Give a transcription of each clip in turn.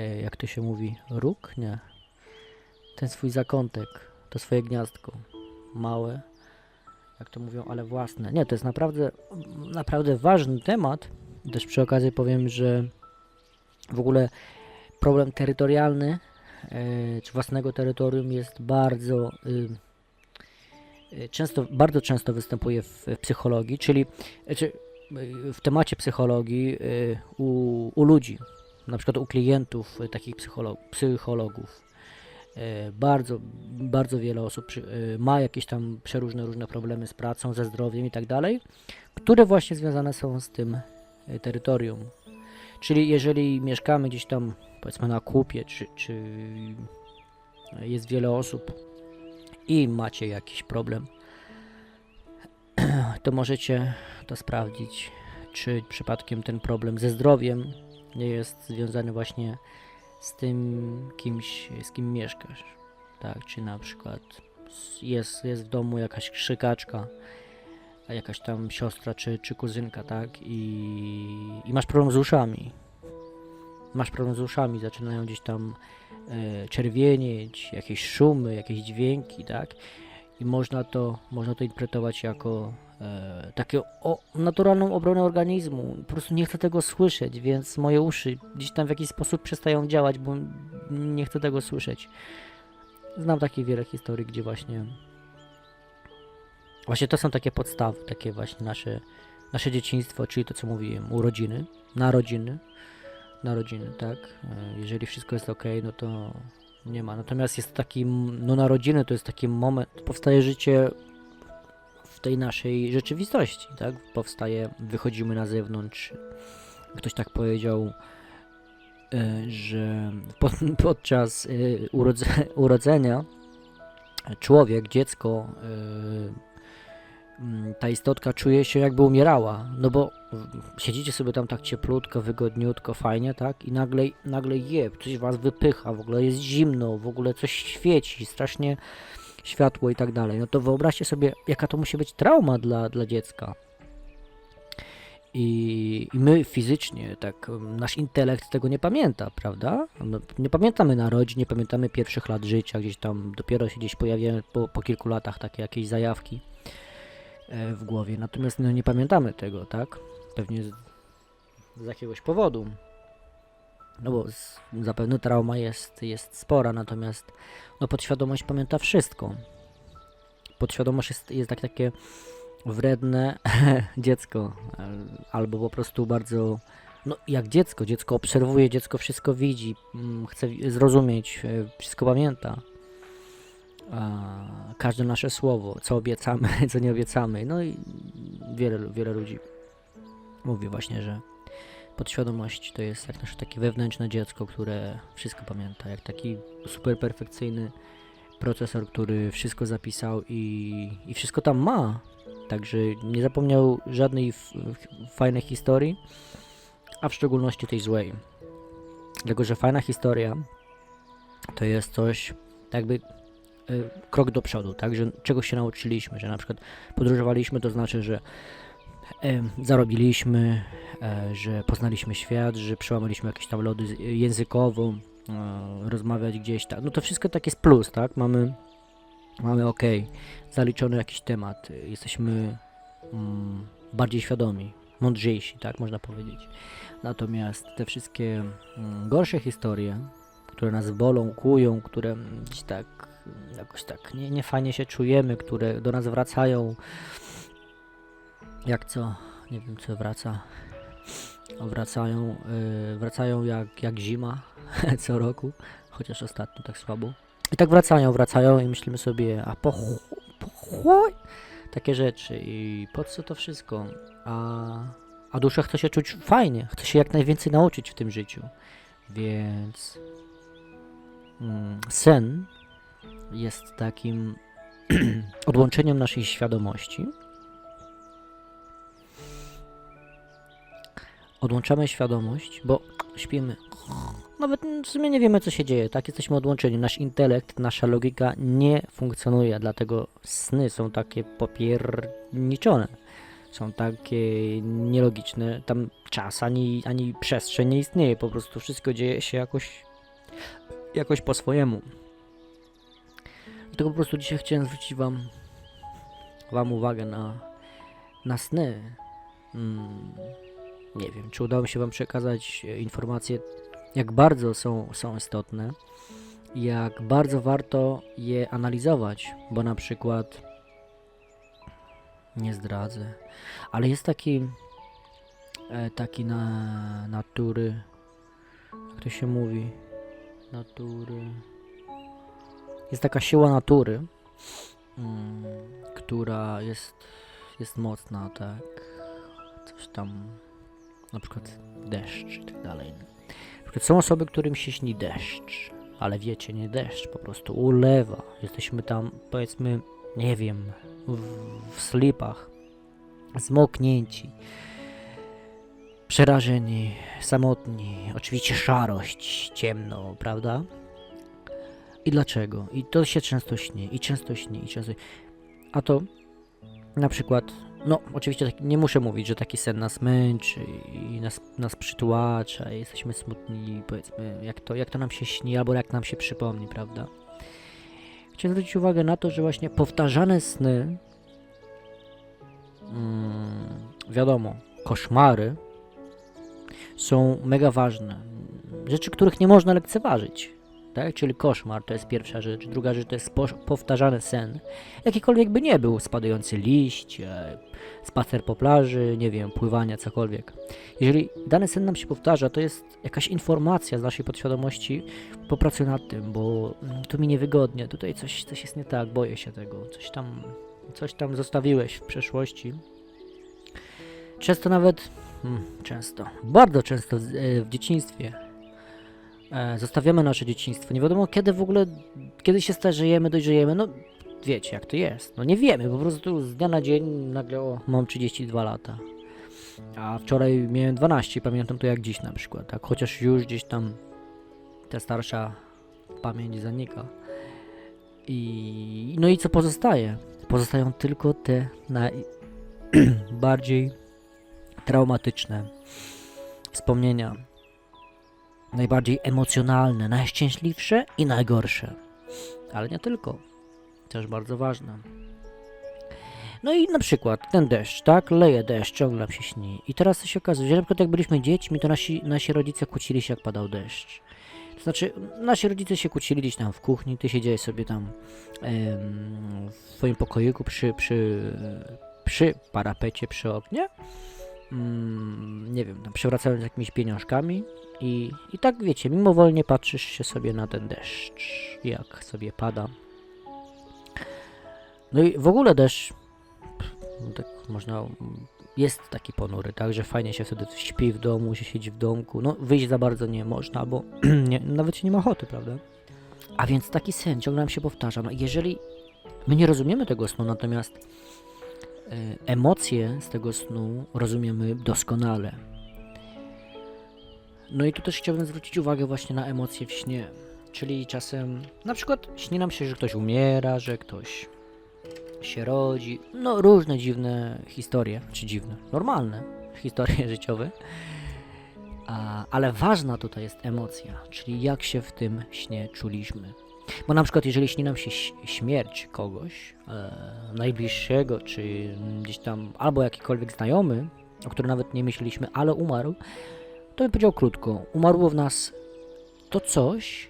e, jak to się mówi, róg? Nie. Ten swój zakątek, to swoje gniazdko. Małe, jak to mówią, ale własne. Nie, to jest naprawdę, naprawdę ważny temat. Też przy okazji powiem, że w ogóle problem terytorialny, e, czy własnego terytorium jest bardzo y, y, często, bardzo często występuje w, psychologii, czyli czy, y, w temacie psychologii u, u ludzi, na przykład u klientów y, takich psycholo psychologów. E, Bardzo, bardzo wiele osób y, ma jakieś tam przeróżne różne problemy z pracą, ze zdrowiem i tak dalej, które właśnie związane są z tym y, terytorium. Czyli jeżeli mieszkamy gdzieś tam, powiedzmy na kupie, czy, czy jest wiele osób i macie jakiś problem, to możecie to sprawdzić, czy przypadkiem ten problem ze zdrowiem jest związany właśnie z tym kimś, z kim mieszkasz. Tak, czy na przykład jest, jest w domu jakaś krzykaczka, jakaś tam siostra czy, czy kuzynka, tak? I, I masz problem z uszami. Masz problem z uszami, zaczynają gdzieś tam e, czerwienieć, jakieś szumy, jakieś dźwięki, tak? I można to, można to interpretować jako takie o, naturalną obronę organizmu. Po prostu nie chcę tego słyszeć, więc moje uszy gdzieś tam w jakiś sposób przestają działać, bo nie chcę tego słyszeć. Znam takie wiele historii, gdzie właśnie właśnie to są takie podstawy, takie właśnie nasze, nasze dzieciństwo, czyli to co mówiłem, urodziny, narodziny, narodziny, tak? E, Jeżeli wszystko jest ok, no to nie ma. Natomiast jest taki, no narodziny to jest taki moment, powstaje życie tej naszej rzeczywistości, tak? Powstaje, wychodzimy na zewnątrz. Ktoś tak powiedział, e, że pod, podczas e, urodze, urodzenia człowiek, dziecko, e, ta istotka czuje się jakby umierała, no bo siedzicie sobie tam tak cieplutko, wygodniutko, fajnie, tak? I nagle, nagle je, coś was wypycha, w ogóle jest zimno, w ogóle coś świeci, strasznie światło i tak dalej. No to wyobraźcie sobie, jaka to musi być trauma dla, dla dziecka. I, I my fizycznie, tak, um, nasz intelekt tego nie pamięta, prawda? No, nie pamiętamy narodzin, nie pamiętamy pierwszych lat życia, gdzieś tam dopiero się gdzieś pojawiają po, po kilku latach takie jakieś zajawki e, w głowie. Natomiast no, nie pamiętamy tego, tak? Pewnie z, z jakiegoś powodu. No bo z, zapewne trauma jest, jest spora, natomiast no, podświadomość pamięta wszystko. Podświadomość jest, jest tak, takie wredne dziecko, al- albo po prostu bardzo, no jak dziecko, dziecko obserwuje, dziecko wszystko widzi, mm, chce zrozumieć, e, wszystko pamięta. Każde nasze słowo, co obiecamy, co nie obiecamy, no i wiele, wiele ludzi mówi właśnie, że podświadomość to jest jak nasze takie wewnętrzne dziecko, które wszystko pamięta, jak taki super perfekcyjny procesor, który wszystko zapisał i, i wszystko tam ma. Także nie zapomniał żadnej fajnej historii, a w szczególności tej złej. Dlatego, że fajna historia to jest coś, jakby y, krok do przodu, tak? Że czegoś się nauczyliśmy, że na przykład podróżowaliśmy, to znaczy, że zarobiliśmy, e, że poznaliśmy świat, że przełamaliśmy jakieś tam lody językowo, e, rozmawiać gdzieś tak. No to wszystko tak jest plus, tak? Mamy, mamy ok, zaliczony jakiś temat, jesteśmy mm, bardziej świadomi, mądrzejsi, tak można powiedzieć. Natomiast te wszystkie mm, gorsze historie, które nas bolą, kłują, które gdzieś tak jakoś tak nie, nie fajnie się czujemy, które do nas wracają, jak co, nie wiem co wraca, wracają, yy, wracają jak, jak zima co roku, chociaż ostatnio tak słabo. I tak wracają, wracają i myślimy sobie, a po, po takie rzeczy i po co to wszystko? A, a dusza chce się czuć fajnie, chce się jak najwięcej nauczyć w tym życiu. Więc mm, sen jest takim odłączeniem naszej świadomości. Odłączamy świadomość, bo śpimy. Nawet w sumie nie wiemy, co się dzieje, tak? Jesteśmy odłączeni. Nasz intelekt, nasza logika nie funkcjonuje, dlatego sny są takie popierniczone. Są takie nielogiczne. Tam czas ani, ani przestrzeń nie istnieje, po prostu wszystko dzieje się jakoś jakoś po swojemu. Dlatego po prostu dzisiaj chciałem zwrócić wam, wam uwagę na, na sny. Mm, nie wiem, czy udało mi się wam przekazać e, informacje, jak bardzo są, są istotne, jak bardzo warto je analizować, bo na przykład nie zdradzę, ale jest taki e, taki na natury jak to się mówi natury jest taka siła natury mm, która jest jest mocna tak coś tam na przykład deszcz i tak dalej na przykład są osoby, którym się śni deszcz ale wiecie, nie deszcz, po prostu ulewa jesteśmy tam powiedzmy nie wiem w, w slipach zmoknięci przerażeni, samotni, oczywiście szarość, ciemno, prawda? I dlaczego? I to się często śni, i często śni, i często... A to na przykład, no oczywiście tak, nie muszę mówić, że taki sen nas męczy i nas, nas przytłacza i jesteśmy smutni, powiedzmy, jak to, jak to nam się śni, albo jak nam się przypomni, prawda? Chciałem zwrócić uwagę na to, że właśnie powtarzane sny, mm, wiadomo, koszmary, są mega ważne. Rzeczy, których nie można lekceważyć. Tak? Czyli koszmar to jest pierwsza rzecz. Druga rzecz to jest po, powtarzany sen. Jakikolwiek by nie był, spadający liść, e, spacer po plaży, nie wiem, pływanie, cokolwiek. Jeżeli dany sen nam się powtarza, to jest jakaś informacja z naszej podświadomości, popracuj nad tym, bo mm, tu mi niewygodnie, tutaj coś, coś jest nie tak, boję się tego, coś tam, coś tam zostawiłeś w przeszłości. Często nawet Hmm, często, bardzo często z- e, w dzieciństwie zostawiamy nasze dzieciństwo. Nie wiadomo kiedy w ogóle, kiedy się starzejemy, dojrzejemy. No wiecie jak to jest. No nie wiemy, po prostu z dnia na dzień nagle o, mam 32 lata. A wczoraj miałem 12, pamiętam to jak dziś na przykład. Tak, chociaż już gdzieś tam ta starsza pamięć zanika. I no i co pozostaje? Pozostają tylko te najbardziej traumatyczne wspomnienia, najbardziej emocjonalne, najszczęśliwsze i najgorsze. Ale nie tylko, też bardzo ważne. No i na przykład ten deszcz, tak? Leje deszcz, ciągle nam się śni. I teraz się okazuje, że na przykład jak byliśmy dziećmi, to nasi, nasi rodzice kłócili się, jak padał deszcz. To znaczy, nasi rodzice się kłócili gdzieś tam w kuchni, ty siedziałeś sobie tam em, w swoim pokoiku przy, przy, przy parapecie, przy oknie mm, nie wiem, tam przewracając jakimiś pieniążkami i, i tak wiecie, mimowolnie patrzysz się sobie na ten deszcz, jak sobie pada. No i w ogóle deszcz, no tak można, jest taki ponury, tak, że fajnie się wtedy śpi w domu, się siedzi w domku, no wyjść za bardzo nie można, bo nie, nawet się nie ma ochoty, prawda? A więc taki sen ciągle nam się powtarza, no jeżeli my nie rozumiemy tego snu, natomiast emocje z tego snu rozumiemy doskonale. No i tu też chciałbym zwrócić uwagę właśnie na emocje w śnie. Czyli czasem, na przykład śni nam się, że ktoś umiera, że ktoś się rodzi. No różne dziwne historie, czy dziwne, normalne historie życiowe. A, ale ważna tutaj jest emocja, czyli jak się w tym śnie czuliśmy. Bo na przykład jeżeli śni nam się śmierć kogoś e, najbliższego, czy gdzieś tam, albo jakikolwiek znajomy, o którym nawet nie myśleliśmy, ale umarł, to bym powiedział krótko, umarło w nas to coś,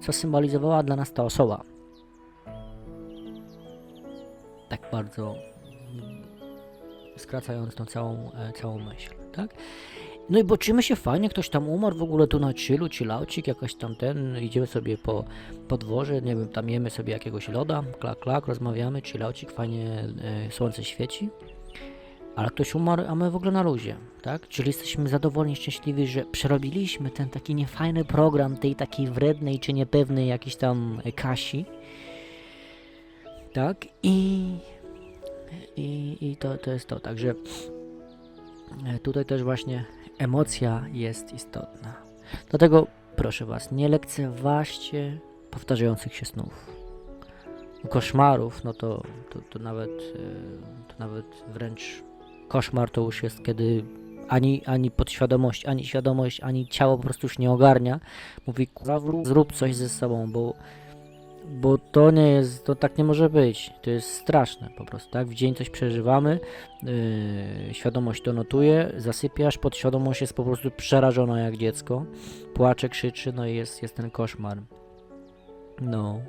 co symbolizowała dla nas ta osoba. Tak bardzo skracając tą całą, e, całą myśl, tak? No i boczymy się fajnie, ktoś tam umarł w ogóle tu na chillu, chillaucik, jakaś tam ten, idziemy sobie po podworze, nie wiem, tam jemy sobie jakiegoś loda, klak, klak, rozmawiamy, chillaucik, fajnie e, słońce świeci. Ale ktoś umarł, a my w ogóle na luzie, tak? Czyli jesteśmy zadowoleni, szczęśliwi, że przerobiliśmy ten taki niefajny program tej takiej wrednej czy niepewnej jakiejś tam Kasi. Tak? I, i, i to, to jest to. Także e, tutaj też właśnie emocja jest istotna. Dlatego proszę Was, nie lekceważcie powtarzających się snów. Koszmarów, no to, to, to nawet e, to nawet wręcz koszmar to już jest, kiedy ani, ani podświadomość, ani świadomość, ani ciało po prostu już nie ogarnia. Mówi, zrób coś ze sobą, bo, bo to nie jest, to tak nie może być. To jest straszne po prostu, tak? W dzień coś przeżywamy, yy, świadomość to notuje, zasypiasz, podświadomość jest po prostu przerażona jak dziecko, płacze, krzyczy, no i jest, jest ten koszmar. No.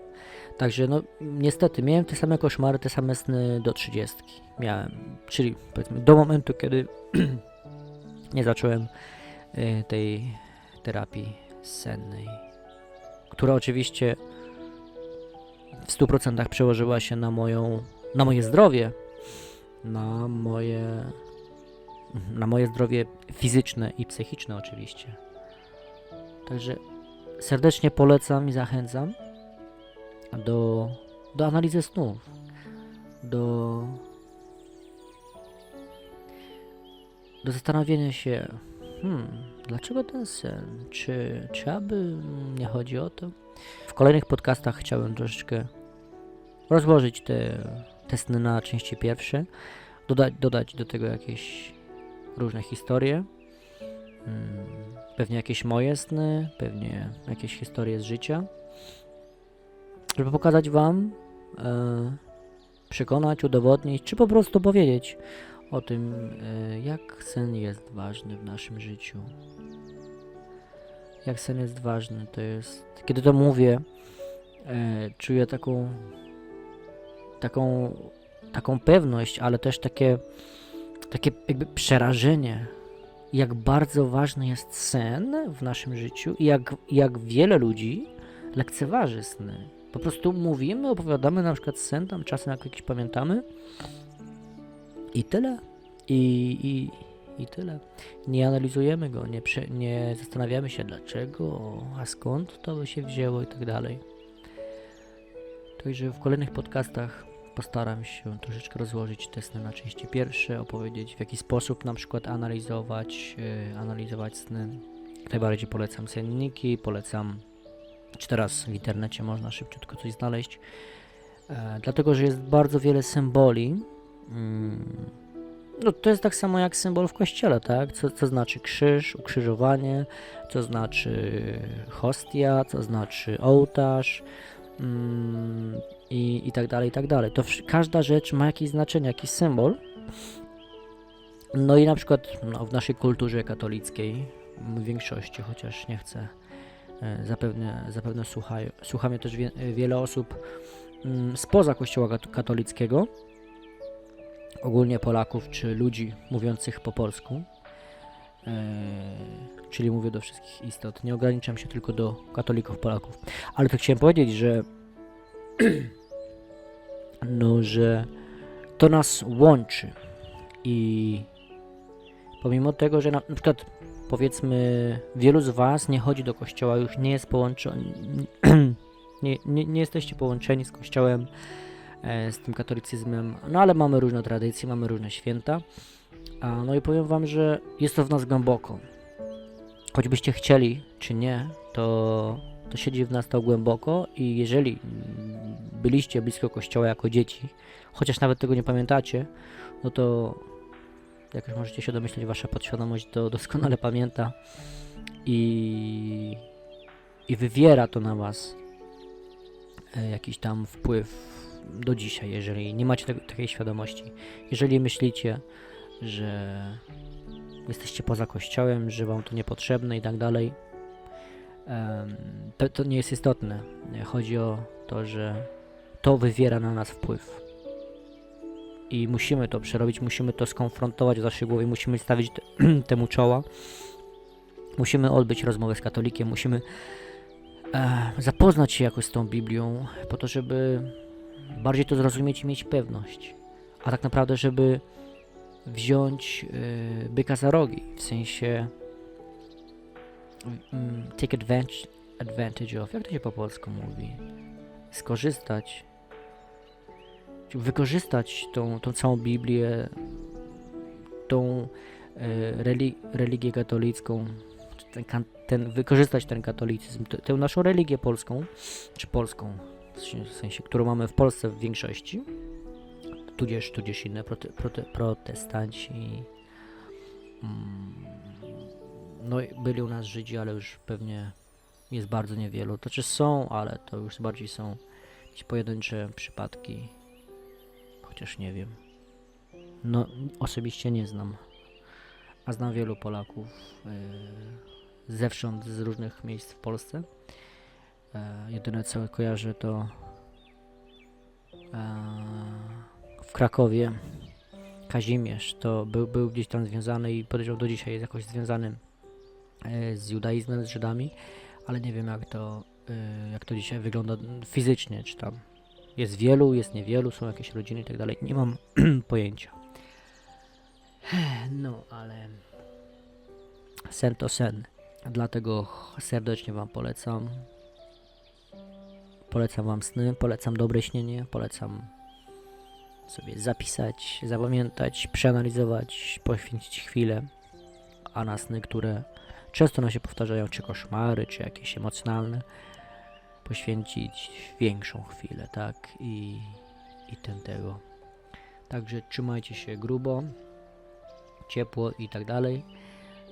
Także no niestety miałem te same koszmary, te same sny do 30. Miałem, czyli powiedzmy do momentu, kiedy nie zacząłem y, tej terapii sennej, która oczywiście w 100% przełożyła się na moją, na moje zdrowie, na moje, na moje zdrowie fizyczne i psychiczne oczywiście. Także serdecznie polecam i zachęcam do, do analizy snów, do, do zastanowienia się, hmm, dlaczego ten sen? Czy, czy aby nie chodzi o to? W kolejnych podcastach chciałem troszeczkę rozłożyć te, sny na części pierwsze, dodać, dodać do tego jakieś różne historie, mm, pewnie jakieś moje sny, pewnie jakieś historie z życia żeby pokazać Wam, e, przekonać, udowodnić, czy po prostu powiedzieć o tym, e, jak sen jest ważny w naszym życiu. Jak sen jest ważny, to jest. Kiedy to mówię, e, czuję taką, taką, taką pewność, ale też takie, takie jakby przerażenie, jak bardzo ważny jest sen w naszym życiu i jak, jak wiele ludzi lekceważy sny. Po prostu mówimy, opowiadamy na przykład sen, tam czasem jak jakiś pamiętamy i tyle. I, i, i tyle. Nie analizujemy go, nie, prze, nie zastanawiamy się dlaczego, a skąd to by się wzięło i tak dalej. Także w kolejnych podcastach postaram się troszeczkę rozłożyć te sny na części pierwsze, opowiedzieć w jaki sposób na przykład analizować, yy, analizować sny. Najbardziej polecam senniki, polecam czy teraz w internecie można szybciutko coś znaleźć, e, dlatego że jest bardzo wiele symboli. Mm, no to jest tak samo jak symbol w kościele, tak? Co, co znaczy krzyż, ukrzyżowanie, co znaczy hostia, co znaczy ołtarz mm, i, i tak dalej, i tak dalej. To każda rzecz ma jakieś znaczenie, jakiś symbol. No i na przykład no, w naszej kulturze katolickiej, w większości, chociaż nie chcę E, Zapewne, zapewne słuchają, słucha mnie też wie, wiele osób mm, spoza kościoła kat- katolickiego, ogólnie Polaków czy ludzi mówiących po polsku. E, czyli mówię do wszystkich istot. Nie ograniczam się tylko do katolików, Polaków. Ale to chciałem powiedzieć, że no, że to nas łączy i pomimo tego, że na, na przykład powiedzmy, wielu z Was nie chodzi do kościoła, już nie jest połączony, nie, nie, nie jesteście połączeni z kościołem, e, z tym katolicyzmem, no ale mamy różne tradycje, mamy różne święta. No i powiem Wam, że jest to w nas głęboko. Choćbyście chcieli, czy nie, to, to siedzi w nas to głęboko i jeżeli byliście blisko kościoła jako dzieci, chociaż nawet tego nie pamiętacie, no to jak już możecie się domyśleć, wasza podświadomość to doskonale pamięta i, i wywiera to na was e, jakiś tam wpływ do dzisiaj, jeżeli nie macie takiej świadomości. Jeżeli myślicie, że jesteście poza kościołem, że wam to niepotrzebne i tak dalej, to, to nie jest istotne. Chodzi o to, że to wywiera na nas wpływ i musimy to przerobić, musimy to skonfrontować w naszej głowie, musimy stawić te, temu czoła. Musimy odbyć rozmowę z katolikiem, musimy e, zapoznać się jakoś z tą Biblią, po to, żeby bardziej to zrozumieć i mieć pewność. A tak naprawdę, żeby wziąć e, byka za rogi, w sensie mm, take advantage, advantage of, jak to się po polsku mówi? Skorzystać wykorzystać tą, tą całą Biblię, tą e, reli religię katolicką, ten, ten, wykorzystać ten katolicyzm, tę naszą religię polską, czy polską, w sensie- którą mamy w Polsce w większości, tudzież, tudzież inne prote, prote, protestanci, Mm, No, byli u nas Żydzi, ale już pewnie jest bardzo niewielu. To czy są, ale to już bardziej są jakieś pojedyncze przypadki. Chociaż nie wiem. No, osobiście nie znam. A znam wielu Polaków yy, zewsząd, z różnych miejsc w Polsce. E, jedyne co kojarzę to e, w Krakowie Kazimierz to był, był gdzieś tam związany i podejrzewam do dzisiaj jest jakoś związany e, z judaizmem, z Żydami, ale nie wiem jak to, e, jak to dzisiaj wygląda fizycznie, czy tam jest wielu, jest niewielu, są jakieś rodziny i tak dalej, nie mam pojęcia. No, ale sen to sen, dlatego serdecznie Wam polecam. Polecam Wam sny, polecam dobre śnienie, polecam sobie zapisać, zapamiętać, przeanalizować, poświęcić chwilę, a na sny, które często nam się powtarzają, czy koszmary, czy jakieś emocjonalne, poświęcić większą chwilę, tak? I, i ten tego. Także trzymajcie się grubo, ciepło i tak dalej.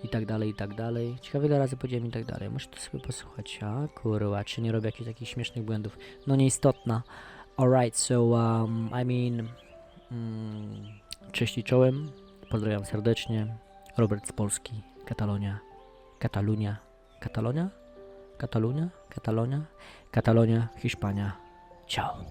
I tak dalej, i tak dalej. Ciekawe ile razy powiedziałem i tak dalej. Muszę to sobie posłuchać. A kurwa, czy nie robię jakichś takich śmiesznych błędów? No nieistotna. Alright, so um, I mean... Mm, cześć i czołem. Pozdrawiam serdecznie. Robert z Polski, Katalonia. Katalunia. Katalonia? Katalunia? Katalonia? Katalonia, Hiszpania. Ciao.